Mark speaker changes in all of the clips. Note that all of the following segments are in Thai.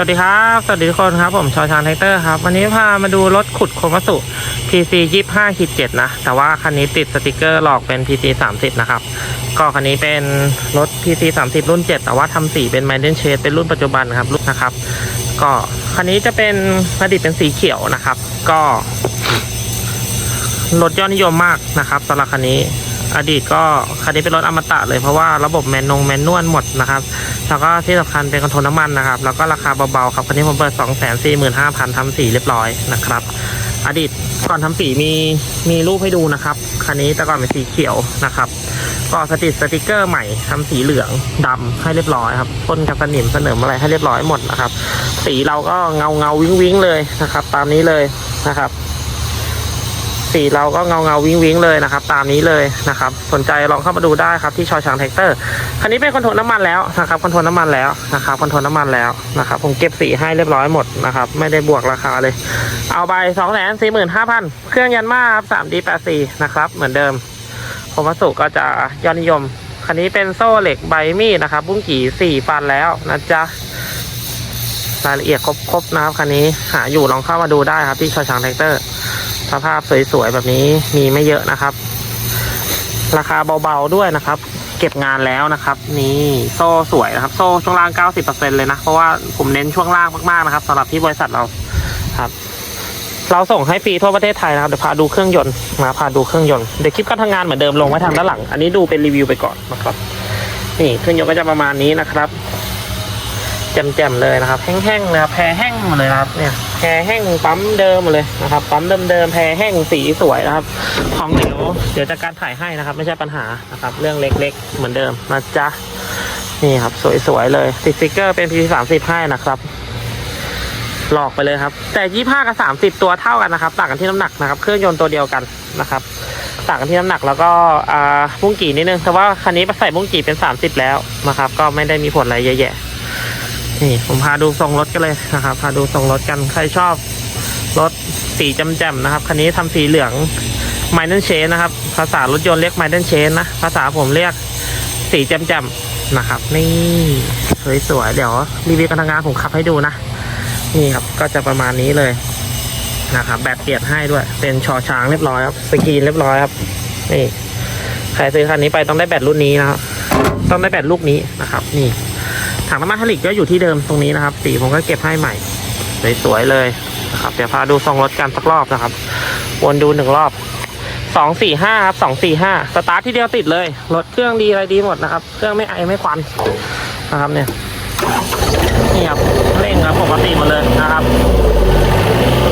Speaker 1: สวัสดีครับ สวัสดีทุกคนครับ ผมชอชานแท็กเตอร์ครับ วันนี้พามาดูรถขุดโคมัสุ PC 25ขีด7นะ แต่ว่าคันนี้ติดสติกเกอร์หลอกเป็น PC 30 นะครับ ก็คันนี้เป็นรถ PC 30 รุ่น 7 แต่ว่าทำสีเป็น m a n d e n Shade เป็นรุ่นปัจจุบันครับรุ่นนะครับ ก็คันนี้จะเป็นอดีตเป็นสีเขียวนะครับ ก็รถยอดนิยมมากนะครับสำหรับคันนี้อดีตก็คันนี้เป็นรถอมตะเลยเพราะว่าระบบแมนนงแมนนวลหมดนะครับ แล้วก็ที่สำคัญเป็นคอนโทรลน้ำมันนะครับ แล้วก็ราคาเบาๆครับคันนี้ผมเปิด 2 4 5 0 0 0ทำสีเรียบร้อยนะครับ อดีตก่อนทำสีมีมีรูปให้ดูนะครับ คันนี้แต่ก่อนเป็นสีเขียวนะครับ ก็สติสติกเกอร์ใหม่ทำสีเหลืองดำให้เรียบร้อยครับพ่นกับสนิมเสนิมอะไรให้เรียบร้อยหมดนะครับ สีเราก็เงาเงาวิ้งวิ้งเลยนะครับ ตามนี้เลยนะครับ สีเราก็เงาเงาวิ้งวิ้งเลยนะครับ ตามนี้เลยนะครับ สนใจลองเข้ามาดูได้ครับที่ชอช้างแท็กเตอร์คันนี้เป็นคอนโทรลน้ำมันแล้วนะครับคอนโทรลน้ำมันแล้วนะครับคอนโทรลน้ำมันแล้วนะครับผมเก็บสีให้เรียบร้อยหมดนะครับไม่ได้บวกราคาเลย เอาไปสองแสนสี่หมื่นห้าพันเครื่องยันมาครับสามดีแปดสี่นะครับเหมือนเดิมโคมัสุก็จะยอดนิยมคันนี้เป็นโซ่เหล็กใบมีดนะครับบุ้งกี่สี่ฟันแล้วนะจ๊ะรายละเอียดครบๆนะครับคันนี้หาอยู่ลองเข้ามาดูได้ครับที่ชอช้างแท็กเตอร์ สภาพสวยๆแบบนี้มีไม่เยอะนะครับ ราคาเบาๆด้วยนะครับ เก็บงานแล้วนะครับ นี่โซ่สวยนะครับ โซ่ช่วงล่าง 90%เลยนะเพราะว่าผมเน้นช่วงล่างมากๆนะครับสำหรับที่บริษัทเราครับ เราส่งให้ฟรีทั่วประเทศไทยนะครับเดี๋ยวพาดูเครื่องยนต์มาพาดูเครื่องยนต์เดี๋ยวคลิปการทำงานเหมือนเดิมลงไว้ทางด้านหลัง อันนี้ดูเป็นรีวิวไปก่อนนะครับ นี่เครื่องยนต์ก็จะประมาณนี้นะครับ แจ่มๆเลยนะครับ แห้งๆนะครับแพรแห้งหมดเลยนะครับเนี่ยแพรแห้งปั๊มเดิมหมดเลยนะครับปั๊มเดิมๆแพรแห้งสีสวยนะครับ ของเหลวเดี๋ยวจะการถ่ายให้นะครับ ไม่ใช่ปัญหานะครับ เรื่องเล็กๆ เหมือนเดิมนะจ๊ะนี่ครับสวยๆเลยติดสติกเกอร์เป็น P สามสิบให้นะครับหลอกไปเลยครับ แต่ยี่ห้ากับสามสิบตัวเท่ากันนะครับ ต่างกันที่น้ำหนักนะครับ เครื่องยนต์ตัวเดียวกันนะครับ ต่างกันที่น้ำหนักแล้วก็อ่าบุ้งกี่นิดนึงแต่ว่าคันนี้ใส่บุ้งกี่เป็นสามสิบแล้วนะครับ ก็ไม่ได้มีผลอะไรเยอะแยะ นี่ผมพาดูทรงรถกันเลยนะครับ พาดูทรงรถกันใครชอบรถสีจำแจ่มนะครับคันนี้ทำสีเหลืองไมเนนเชนนะครับ ภาษารถยนต์เรียกไมเนนเชนนะ ภาษาผมเรียกสีจำแจ่มนะครับ นี่สวยๆเดี๋ยวรีวิวการทำงานผมขับให้ดูนะ นี่ครับก็จะประมาณนี้เลยนะครับแบตเปลี่ยนให้ด้วย เป็นชอช้างเรียบร้อยครับสกรีนเรียบร้อยครับนี่ใครซื้อคันนี้ไปต้องได้แบตรุ่นนี้นะครับต้องได้แบตลูกนี้นะครับ นี่ ถังน้ำมันทลิกก็อยู่ที่เดิมตรงนี้นะครับ สีผมก็เก็บให้ใหม่สวยๆเลยนะครับ เดี๋ยวพาดูทรงรถกันสักรอบนะครับ วนดูหนึ่งรอบสองสี่ห้าครับสองสี่ห้าสตาร์ทที่เดียวติดเลย รถเครื่องดีอะไรดีหมดนะครับ เครื่องไม่ไอไม่ควันนะครับเนี่ยนี่ครับเร่งครับปกติหมดเลยนะครับ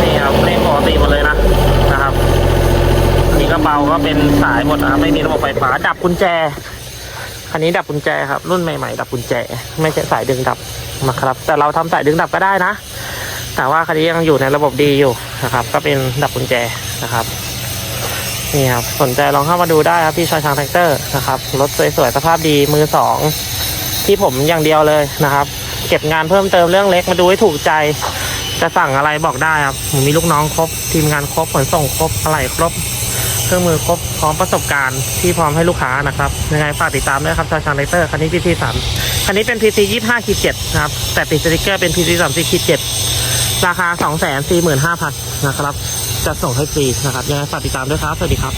Speaker 1: นี่ครับเร่งปกติหมดเลยนะนะครับอันนี้ก็เบาก็เป็นสายหมดนะครับไม่มีระบบไฟฟ้าดับกุญแจ คันนี้ดับกุญแจครับ รุ่นใหม่ๆ ดับกุญแจ ไม่ใช่สายดึงดับนะครับ แต่เราทำสายดึงดับก็ได้นะ แต่ว่าคันนี้ยังอยู่ในระบบดีอยู่นะครับ ก็เป็นดับกุญแจนะครับนี่ครับสนใจลองเข้ามาดูได้ครับที่ชอยชางแท็กเตอร์นะครับรถสวยๆสภาพดีมือสองที่ผมอย่างเดียวเลยนะครับ เก็บงานเพิ่มเติมเรื่องเล็กมาดูให้ถูกใจจะสั่งอะไรบอกได้ครับผมมีลูกน้องครบ ทีมงานครบขนส่งครบอะไรครบ เครื่องมือครบพร้อมประสบการณ์ที่พร้อมให้ลูกค้านะครับ ยังไงฝากติดตามด้วยครับชาชางไลเตอร์คันนี้พีซีสามคันนี้เป็นพีซียี่ห้าขีดเจ็ดนะครับ แต่ติดสติกเกอร์เป็นพีซีสามสิบขีดเจ็ดราคาสองแสนสี่หมื่นห้าพันนะครับ จะส่งให้ฟรีนะครับ ยังไงฝากติดตามด้วยครับ สวัสดีครับ